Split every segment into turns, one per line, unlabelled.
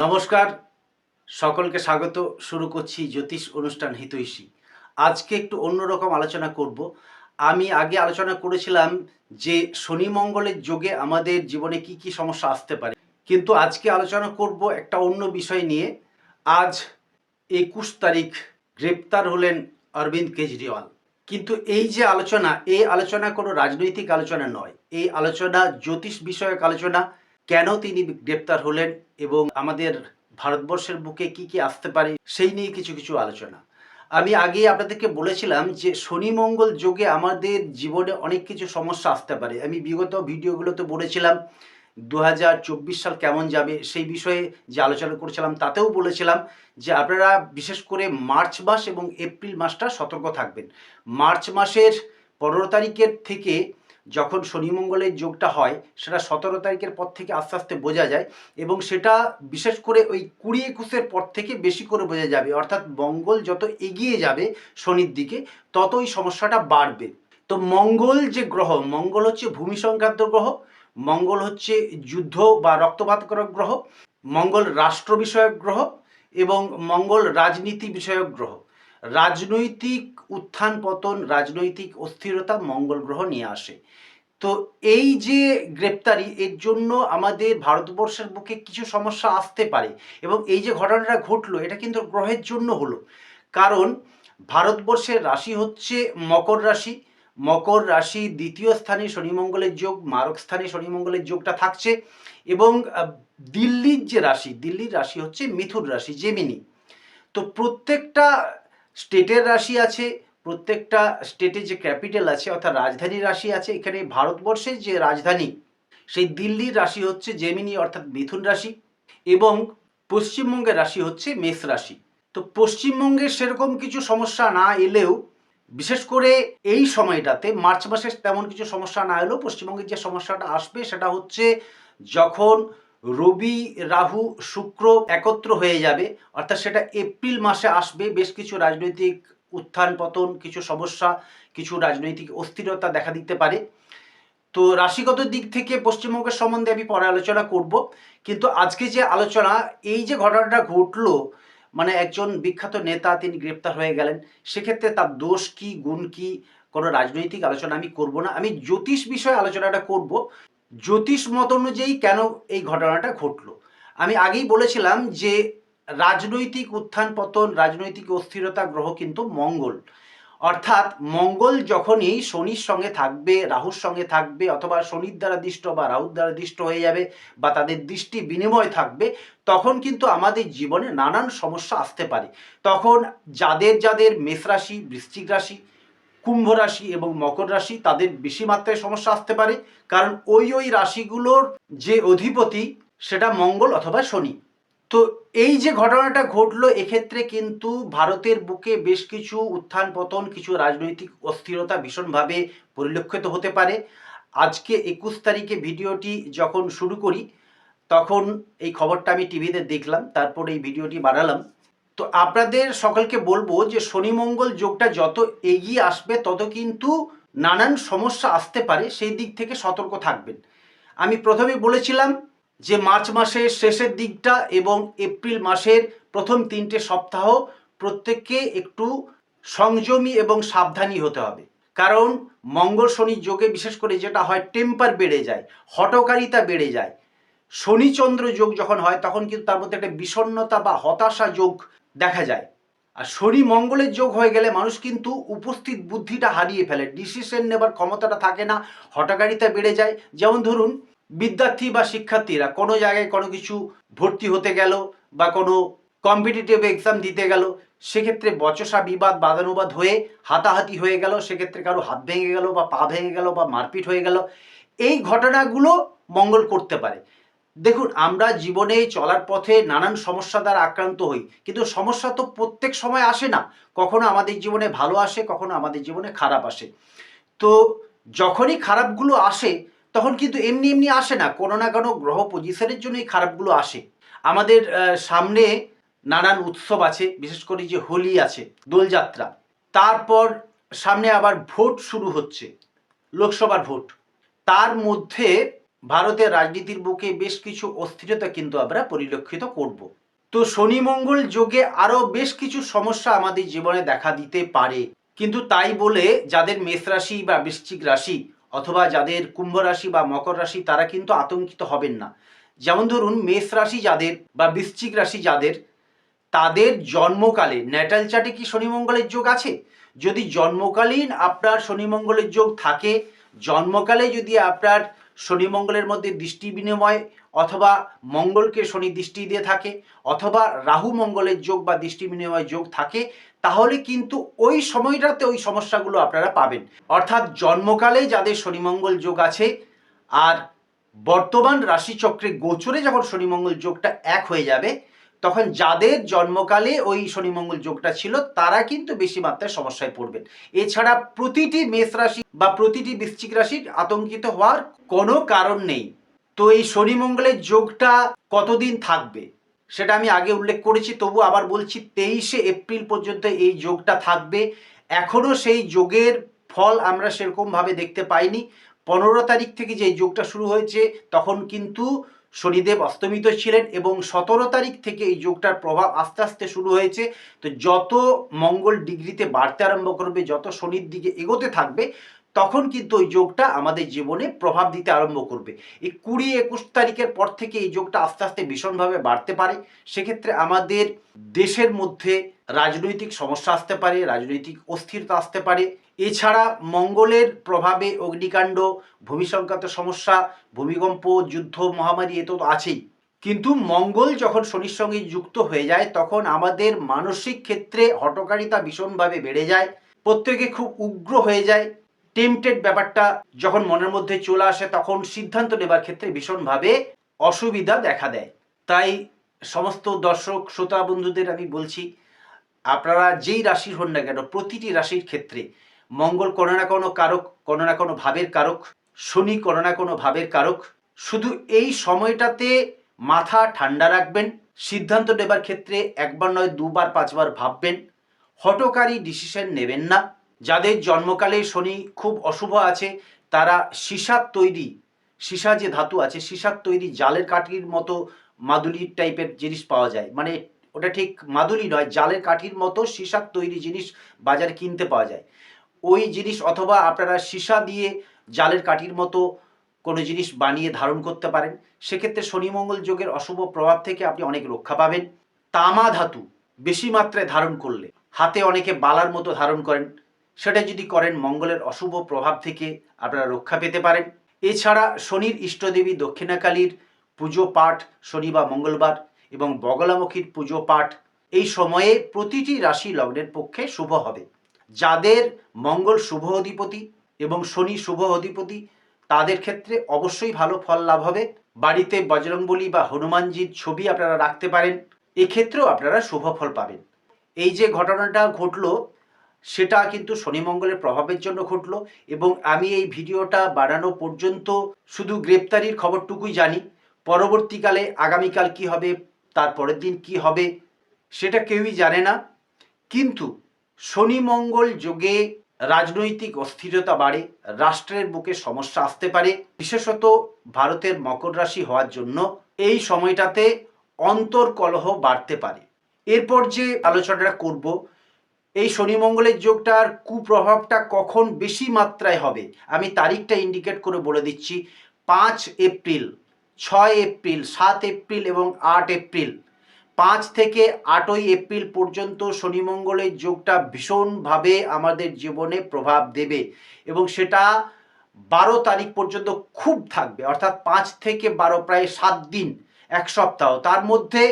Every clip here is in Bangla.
নমস্কার, সকলকে স্বাগত। শুরু করছি জ্যোতিষ অনুষ্ঠান হিতৈষী। আজকে একটু অন্যরকম আলোচনা করব। আমি আগে আলোচনা করেছিলাম যে শনি মঙ্গলের যোগে আমাদের জীবনে কি কি সমস্যা আসতে পারে। কিন্তু আজকে আলোচনা করব একটা অন্য বিষয় নিয়ে। আজ একুশ তারিখ গ্রেপ্তার হলেন অরবিন্দ কেজরিওয়াল। কিন্তু এই যে আলোচনা, এই আলোচনা কোনো রাজনৈতিক আলোচনা নয়। এই আলোচনা জ্যোতিষ বিষয়ক আলোচনা। কেন তিনি গ্রেপ্তার হলেন এবং আমাদের ভারতবর্ষের বুকে কি কি আসতে পারে, সেই নিয়ে কিছু কিছু আলোচনা। আমি আগে আপনাদেরকে বলেছিলাম যে শনি মঙ্গল যোগে আমাদের জীবনে অনেক কিছু সমস্যা আসতে পারে। আমি বিগত ভিডিওগুলোতে বলেছিলাম দু হাজার চব্বিশ সাল কেমন যাবে সেই বিষয়ে যে আলোচনা করেছিলাম, তাতেও বলেছিলাম যে আপনারা বিশেষ করে মার্চ মাস এবং এপ্রিল মাসটা সতর্ক থাকবেন। মার্চ মাসের পনেরো তারিখের থেকে যখন শনি মঙ্গলের যোগটা হয়, সেটা সতেরো তারিখের পর থেকে আস্তে আস্তে বোঝা যায় এবং সেটা বিশেষ করে ওই কুড়ি একুশের পর থেকে বেশি করে বোঝা যাবে। অর্থাৎ মঙ্গল যত এগিয়ে যাবে শনির দিকে তত ওই সমস্যাটা বাড়বে। তো মঙ্গল যে গ্রহ, মঙ্গল হচ্ছে ভূমি সংক্রান্ত গ্রহ মঙ্গল হচ্ছে যুদ্ধ বা রক্তপাত করা গ্রহ, মঙ্গল রাষ্ট্র বিষয়ক গ্রহ এবং মঙ্গল রাজনীতি বিষয়ক গ্রহ। রাজনৈতিক উত্থান পতন, রাজনৈতিক অস্থিরতা মঙ্গল গ্রহ নিয়ে আসে। তো এই যে গ্রেপ্তারি, এর জন্য আমাদের ভারতবর্ষের বুকে কিছু সমস্যা আসতে পারে এবং এই যে ঘটনাটা ঘটলো, এটা কিন্তু গ্রহের জন্য হলো। কারণ ভারতবর্ষের রাশি হচ্ছে মকর রাশি মকর রাশি দ্বিতীয় স্থানে শনিমঙ্গলের যোগ, মারক স্থানে শনিমঙ্গলের যোগটা থাকছে এবং দিল্লির যে রাশি, দিল্লির রাশি হচ্ছে মিথুন রাশি জেমিনি তো প্রত্যেকটা স্টেটের রাশি আছে, প্রত্যেকটা স্টেটে যে ক্যাপিটাল আছে, অর্থাৎ রাজধানী রাশি আছে, এখানে ভারতবর্ষের যে রাজধানী, সেই দিল্লির রাশি হচ্ছে জেমিনি অর্থাৎ মিথুন রাশি এবং পশ্চিমবঙ্গের রাশি হচ্ছে মেষ রাশি। তো পশ্চিমবঙ্গের সেরকম কিছু সমস্যা না এলেও বিশেষ করে এই সময়টাতে মার্চ মাসে তেমন কিছু সমস্যা না এলেও পশ্চিমবঙ্গের যে সমস্যাটা আসবে সেটা হচ্ছে যখন রবি, রাহু, শুক্র একত্র হয়ে যাবে, অর্থাৎ সেটা এপ্রিল মাসে আসবে, বেশ কিছু রাজনৈতিক উত্থান পতন, কিছু সমস্যা, কিছু রাজনৈতিক অস্থিরতা দেখা দিতে পারে। তো রাশিগত দিক থেকে পশ্চিমবঙ্গের সম্বন্ধে আমি পরে আলোচনা করব। কিন্তু আজকে যে আলোচনা, এই যে ঘটনাটা ঘটলো মানে একজন বিখ্যাত নেতা তিনি গ্রেপ্তার হয়ে গেলেন। সেক্ষেত্রে তার দোষ কি, গুণ কি, কোনো রাজনৈতিক আলোচনা আমি করব না। আমি জ্যোতিষ বিষয়ে আলোচনাটা করব। জ্যোতিষ মত অনুযায়ী কেন এই ঘটনাটা ঘটলো? আমি আগেই বলেছিলাম যে, রাজনৈতিক উত্থান পতন রাজনৈতিক অস্থিরতা গ্রহ কিন্তু মঙ্গল। অর্থাৎ মঙ্গল যখনই শনির সঙ্গে থাকবে, রাহুর সঙ্গে থাকবে, অথবা শনির দ্বারা দৃষ্ট বা রাহুর দ্বারা দৃষ্ট হয়ে যাবে বা তাদের দৃষ্টি বিনিময় থাকবে, তখন কিন্তু আমাদের জীবনে নানান সমস্যা আসতে পারে। তখন যাদের যাদের মেষ রাশি, বৃশ্চিক রাশি, কুম্ভ রাশি এবং মকর রাশি তাদের বেশি মাত্রায় সমস্যা আসতে পারে। কারণ ওই ওই রাশিগুলোর যে অধিপতি সেটা মঙ্গল অথবা শনি। তো এই যে ঘটনাটা ঘটলো, এক্ষেত্রে কিন্তু ভারতের বুকে বেশ কিছু উত্থান পতন, কিছু রাজনৈতিক অস্থিরতা ভীষণভাবে পরিলক্ষিত হতে পারে। আজকে একুশ তারিখে ভিডিওটি যখন শুরু করি, তখন এই খবরটা আমি টিভিতে দেখলাম, তারপর এই ভিডিওটি বানালাম। তো আপনাদের সকলকে বলব যে শনি মঙ্গল যোগটা যত এগিয়ে আসবে, তত কিন্তু নানান সমস্যা আসতে পারে, সেই দিক থেকে সতর্ক থাকবেন। আমি প্রথমে বলেছিলাম যে মার্চ মাসের শেষের দিকটা এবং এপ্রিল মাসের প্রথম তিনটে সপ্তাহ প্রত্যেককে একটু সংযমী এবং সাবধানী হতে হবে। কারণ মঙ্গল শনি যোগে বিশেষ করে যেটা হয় টেম্পার বেড়ে যায়, হটকারিতা বেড়ে যায়। শনিচন্দ্র যোগ যখন হয়, তখন কিন্তু তার মধ্যে একটা বিষণ্ণতা বা হতাশা যোগ দেখা যায়। আর শনি মঙ্গলের যোগ হয়ে গেলে মানুষ কিন্তু উপস্থিত বুদ্ধিটা হারিয়ে ফেলে। ডিসিশন নেবার ক্ষমতাটা থাকে না, হটকারিতা বেড়ে যায়। যেমন ধরুন বিদ্যার্থী বা শিক্ষার্থীরা কোনো জায়গায় কোনো কিছু ভর্তি হতে গেল বা কোনো কম্পিটিটিভ এক্সাম দিতে গেল, সেক্ষেত্রে বচসা বিবাদ, বাদানুবাদ হয়ে হাতাহাতি হয়ে গেল, সেক্ষেত্রে কারও হাত ভেঙে গেল বা পা ভেঙে গেল বা মারপিট হয়ে গেল। এই ঘটনাগুলো মঙ্গল করতে পারে। দেখুন, আমরা জীবনে চলার পথে নানান সমস্যা দ্বারা আক্রান্ত হই, কিন্তু সমস্যা তো প্রত্যেক সময় আসে না। কখনো আমাদের জীবনে ভালো আসে, কখনো আমাদের জীবনে খারাপ আসে। তো যখনই খারাপগুলো আসে তখন কিন্তু এমনি এমনি আসে না, কোনো না কোনো গ্রহ পজিশনের জন্য এই খারাপগুলো আসে। আমাদের সামনে নানান উৎসব আছে, বিশেষ করে যে হোলি আছে, দোলযাত্রা। তারপর সামনে আবার ভোট শুরু হচ্ছে, লোকসভার ভোট। তার মধ্যে ভারতের রাজনীতির বুকে বেশ কিছু অস্থিরতা কিন্তু আমরা পরিলক্ষিত করব। তো শনি মঙ্গল যোগে আরও বেশ কিছু সমস্যা আমাদের জীবনে দেখা দিতে পারে। কিন্তু তাই বলে যাদের মেষ রাশি বা বৃশ্চিক রাশি অথবা যাদের কুম্ভ রাশি বা মকর রাশি, তারা কিন্তু আতঙ্কিত হবেন না। যেমন ধরুন, মেষ রাশি যাদের বা বৃশ্চিক রাশি যাদের, তাদের জন্মকালে, ন্যাটাল চার্টে কি শনিমঙ্গলের যোগ আছে? যদি জন্মকালীন আপনার শনিমঙ্গলের যোগ থাকে, জন্মকালে যদি আপনার শনিমঙ্গলের মধ্যে দৃষ্টি বিনিময় অথবা মঙ্গলকে শনি দৃষ্টি দিয়ে থাকে, অথবা রাহু মঙ্গলের যোগ বা দৃষ্টি বিনিময় যোগ থাকে, তাহলে কিন্তু ওই সময়টাতে ওই সমস্যাগুলো আপনারা পাবেন। অর্থাৎ জন্মকালে যাদের শনি মঙ্গল যোগ আছে, আর বর্তমান রাশিচক্রে গোচরে যখন শনি মঙ্গল যোগটা এক হয়ে যাবে, তখন যাদের জন্মকালে ওই শনি মঙ্গল যোগটা ছিল, তারা কিন্তু বেশি মাত্রায় সমস্যায় পড়বেন। এছাড়া প্রতিটি মেষ রাশি বা প্রতিটি বৃশ্চিক রাশির আতঙ্কিত হওয়ার কোনো কারণ নেই। তো এই শনি মঙ্গলের যোগটা কতদিন থাকবে? সেটা আমি আগে উল্লেখ করেছি তবু আবার বলছি তেইশে এপ্রিল পর্যন্ত এই যোগটা থাকবে। এখনও সেই যোগের ফল আমরা সেরকমভাবে দেখতে পাইনি। পনেরো তারিখ থেকে যে যোগটা শুরু হয়েছে, তখন কিন্তু শনিদেব অস্তমিত ছিলেন এবং সতেরো তারিখ থেকে এই যোগটার প্রভাব আস্তে আস্তে শুরু হয়েছে। তো যত মঙ্গল ডিগ্রিতে বাড়তে আরম্ভ করবে, যত শনির দিকে এগোতে থাকবে তখন কিন্তু ওই যোগটা আমাদের জীবনে প্রভাব দিতে আরম্ভ করবে। এই কুড়ি একুশ তারিখের পর থেকে এই যোগটা আস্তে আস্তে ভীষণভাবে বাড়তে পারে। সেক্ষেত্রে আমাদের দেশের মধ্যে রাজনৈতিক সমস্যা আসতে পারে, রাজনৈতিক অস্থিরতা আসতে পারে। এছাড়া মঙ্গলের প্রভাবে অগ্নিকাণ্ড ভূমি সংক্রান্ত সমস্যা, ভূমিকম্প, যুদ্ধ, মহামারী এ তো আছেই। কিন্তু মঙ্গল যখন শনির সঙ্গে যুক্ত হয়ে যায়, তখন আমাদের মানসিক ক্ষেত্রে হটকারিতা ভীষণভাবে বেড়ে যায়। প্রত্যেকে খুব উগ্র হয়ে যায়। টেম্পটেড ব্যাপারটা যখন মনের মধ্যে চলে আসে, তখন সিদ্ধান্ত নেবার ক্ষেত্রে ভীষণভাবে অসুবিধা দেখা দেয়। তাই সমস্ত দর্শক, শ্রোতা, বন্ধুদের আমি বলছি, আপনারা যেই রাশির হন না কেন, প্রতিটি রাশির ক্ষেত্রে মঙ্গল কোনো না কোনো কারক, কোনো না কোনো ভাবের কারক, শনি কোনো না কোনো ভাবের কারক, শুধু এই সময়টাতে মাথা ঠান্ডা রাখবেন, সিদ্ধান্ত নেবার ক্ষেত্রে একবার নয়, দুবার, পাঁচবার ভাববেন হটকারী ডিসিশন নেবেন না। যাদের জন্মকালে শনি খুব অশুভ আছে, তারা সীসার তৈরি, সীসা যে ধাতু আছে, সীসার তৈরি জালের কাঠির মতো মাদুলির টাইপের জিনিস পাওয়া যায়। মানে ওটা ঠিক মাদুলি নয়, জালের কাঠির মতো সীসার তৈরি জিনিস বাজারে কিনতে পাওয়া যায়। ওই জিনিস অথবা আপনারা সীসা দিয়ে জালের কাঠির মতো কোনো জিনিস বানিয়ে ধারণ করতে পারেন। সেক্ষেত্রে শনি মঙ্গল যোগের অশুভ প্রভাব থেকে আপনি অনেক রক্ষা পাবেন। তামা ধাতু বেশি মাত্রায় ধারণ করলে, হাতে অনেকে বালার মতো ধারণ করেন। সেটা যদি করেন মঙ্গলের অশুভ প্রভাব থেকে আপনারা রক্ষা পেতে পারেন। এছাড়া শনির ইষ্টদেবী দক্ষিণাকালীর পুজো পাঠ শনি বা মঙ্গলবার এবং বগলামুখীর পুজো পাঠ এই সময়ে প্রতিটি রাশি লগ্নের পক্ষে শুভ হবে। যাদের মঙ্গল শুভ অধিপতি এবং শনি শুভ অধিপতি, তাদের ক্ষেত্রে অবশ্যই ভালো ফল লাভ হবে। বাড়িতে বজরংবলী বা হনুমানজির ছবি আপনারা রাখতে পারেন। এক্ষেত্রেও আপনারা শুভ ফল পাবেন। এই যে ঘটনাটা ঘটলো সেটা কিন্তু শনি মঙ্গলের প্রভাবের জন্য ঘটলো এবং আমি এই ভিডিওটা বানানো পর্যন্ত শুধু গ্রেপ্তারির খবরটুকুই জানি। পরবর্তীকালে আগামীকাল কি হবে, তার পরের দিন কি হবে, সেটা কেউই জানে না। কিন্তু শনি মঙ্গল যোগে রাজনৈতিক অস্থিরতা বাড়ে, রাষ্ট্রের বুকে সমস্যা আসতে পারে, বিশেষত ভারতের মকর রাশি হওয়ার জন্য এই সময়টাতে অন্তর্কলহ বাড়তে পারে। এরপর যে আলোচনাটা করব এই শনি মঙ্গলের যোগটার কুপ্রভাবটা কখন বেশি মাত্রায় হবে? আমি তারিখটা ইন্ডিকেট করে বলে দিচ্ছি। পাঁচ এপ্রিল, ছয় এপ্রিল, সাত এপ্রিল এবং আট এপ্রিল। পাঁচ থেকে আটই এপ্রিল পর্যন্ত শনি মঙ্গলের যোগটা ভীষণভাবে আমাদের জীবনে প্রভাব দেবে এবং সেটা বারো তারিখ পর্যন্ত খুব থাকবে। অর্থাৎ পাঁচ থেকে বারো প্রায় সাত দিন, এক সপ্তাহ। তার মধ্যে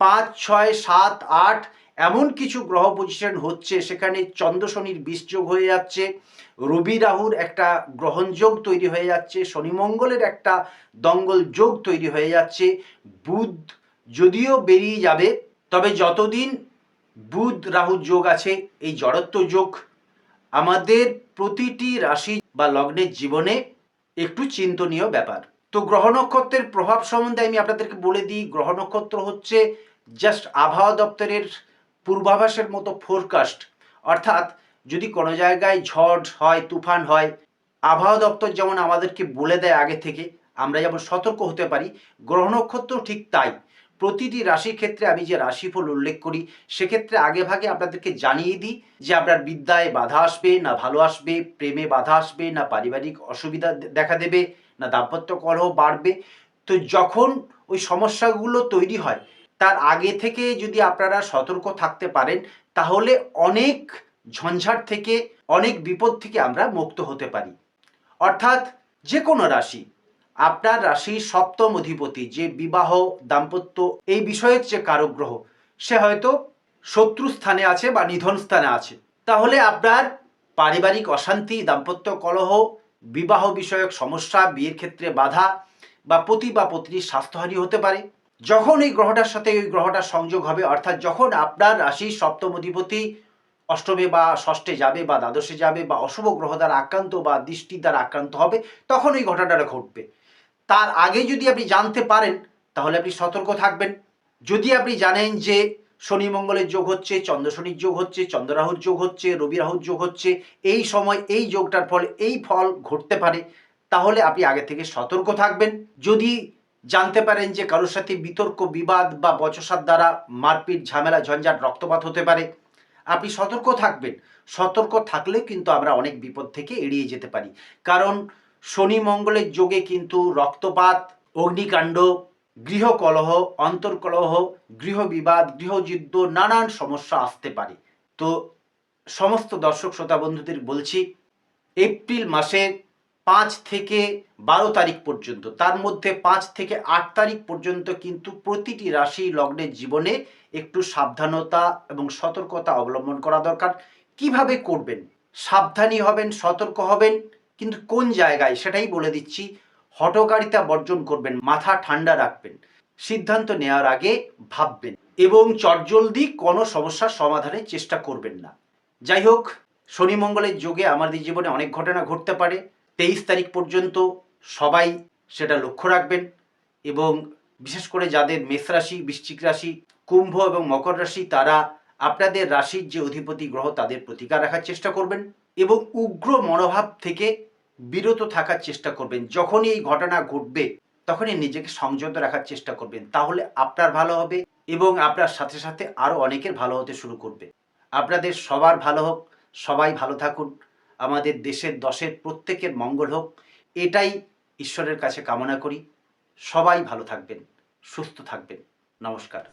পাঁচ, ছয়, সাত, আট এমন কিছু গ্রহ পজিশন হচ্ছে, সেখানে চন্দ্র শনির বিষযোগ হয়ে যাচ্ছে, রবি রাহুর একটা গ্রহণযোগ তৈরি হয়ে যাচ্ছে, শনি মঙ্গলের একটা দঙ্গল যোগ তৈরি হয়ে যাচ্ছে, বুধ যদিও বেরিয়ে যাবে, তবে যতদিন বুধ রাহু যোগ আছে, এই জড়ত্ব যোগ আমাদের প্রতিটি রাশি বা লগ্নের জীবনে একটু চিন্তনীয় ব্যাপার। তো গ্রহ নক্ষত্রের প্রভাব সম্বন্ধে আমি আপনাদেরকে বলে দিই, গ্রহ নক্ষত্র হচ্ছে জাস্ট আবহাওয়া দপ্তরের পূর্বাভাসের মতো ফোরকাস্ট অর্থাৎ যদি কোনো জায়গায় ঝড় হয়, তুফান হয়, আবহাওয়া দপ্তর যেমন আমাদেরকে বলে দেয় আগে থেকে, আমরা যেমন সতর্ক হতে পারি, গ্রহ নক্ষত্র ঠিক তাই। প্রতিটি রাশির ক্ষেত্রে আমি যে রাশিফল উল্লেখ করি, সেক্ষেত্রে আগে ভাগে আপনাদেরকে জানিয়ে দিই যে আপনার বিদ্যায় বাধা আসবে না ভালো আসবে, প্রেমে বাধা আসবে না পারিবারিক অসুবিধা দেখা দেবে, না দাম্পত্য কলহ বাড়বে। তো যখন ওই সমস্যাগুলো তৈরি হয় তার আগে থেকে যদি আপনারা সতর্ক থাকতে পারেন, তাহলে অনেক ঝঞ্ঝাট থেকে, অনেক বিপদ থেকে আমরা মুক্ত হতে পারি। অর্থাৎ যে কোনো রাশি, আপনার রাশির সপ্তম অধিপতি, যে বিবাহ, দাম্পত্য, এই বিষয়ের যে কারক গ্রহ, সে হয়তো শত্রু স্থানে আছে বা নিধন স্থানে আছে। তাহলে আপনার পারিবারিক অশান্তি, দাম্পত্য কলহ, বিবাহ বিষয়ক সমস্যা, বিয়ের ক্ষেত্রে বাধা বা পতি বা পত্নীর স্বাস্থ্যহানি হতে পারে। যখন এই গ্রহটার সাথে ওই গ্রহটার সংযোগ হবে, অর্থাৎ যখন আপনার রাশির সপ্তম অধিপতি অষ্টমে বা ষষ্ঠে যাবে বা দ্বাদশে যাবে বা অশুভ গ্রহ দ্বারা আক্রান্ত বা দৃষ্টি দ্বারা আক্রান্ত হবে, তখন ওই ঘটনাটা ঘটবে। তার আগে যদি আপনি জানতে পারেন, তাহলে আপনি সতর্ক থাকবেন। যদি আপনি জানেন যে শনি মঙ্গলের যোগ হচ্ছে, চন্দ্র শনির যোগ হচ্ছে, চন্দ্র রাহুর যোগ হচ্ছে, রবি রাহুর যোগ হচ্ছে, এই সময় এই যোগটার ফলে এই ফল ঘটতে পারে, তাহলে আপনি আগে থেকে সতর্ক থাকবেন। যদি জানতে পারেন যে কারোর সাথে বিতর্ক, বিবাদ বা বচসার দ্বারা মারপিট, ঝামেলা, ঝঞ্ঝাট, রক্তপাত হতে পারে। আপনি সতর্ক থাকবেন। সতর্ক থাকলে কিন্তু আমরা অনেক বিপদ থেকে এড়িয়ে যেতে পারি। কারণ শনি মঙ্গলের যোগে কিন্তু রক্তপাত, অগ্নিকাণ্ড, গৃহকলহ, অন্তর্কলহ, গৃহবিবাদ, গৃহযুদ্ধ, নানান সমস্যা আসতে পারে। তো সমস্ত দর্শক, শ্রোতা বন্ধুদের বলছি, এপ্রিল মাসের পাঁচ থেকে বারো তারিখ পর্যন্ত। তার মধ্যে পাঁচ থেকে আট তারিখ পর্যন্ত কিন্তু প্রতিটি রাশি লগ্নের জীবনে একটু সাবধানতা এবং সতর্কতা অবলম্বন করা দরকার। কীভাবে করবেন? সাবধানী হবেন, সতর্ক হবেন, কিন্তু কোন জায়গায় সেটাই বলে দিচ্ছি হটকারিতা বর্জন করবেন, মাথা ঠান্ডা রাখবেন, সিদ্ধান্ত নেওয়ার আগে ভাববেন এবং চটজলদি কোনো সমস্যার সমাধানের চেষ্টা করবেন না। যাই হোক, শনি মঙ্গলের যোগে আমাদের জীবনে অনেক ঘটনা ঘটতে পারে। তেইশ তারিখ পর্যন্ত সবাই সেটা লক্ষ্য রাখবেন এবং বিশেষ করে যাদের মেষ রাশি, বৃশ্চিক রাশি, কুম্ভ এবং মকর রাশি, তারা আপনাদের রাশির যে অধিপতি গ্রহ, তাদের প্রতিকার রাখার চেষ্টা করবেন এবং উগ্র মনোভাব থেকে বিরত থাকার চেষ্টা করবেন। যখনই এই ঘটনা ঘটবে, তখনই নিজেকে সংযত রাখার চেষ্টা করবেন। তাহলে আপনার ভালো হবে এবং আপনার সাথে সাথে আরও অনেকের ভালো হতে শুরু করবে। আপনাদের সবার ভালো হোক, সবাই ভালো থাকুন। আমাদের দেশের দশের প্রত্যেকের মঙ্গল হোক। এটাই ঈশ্বরের কাছে কামনা করি। সবাই ভালো থাকবেন, সুস্থ থাকবেন। নমস্কার।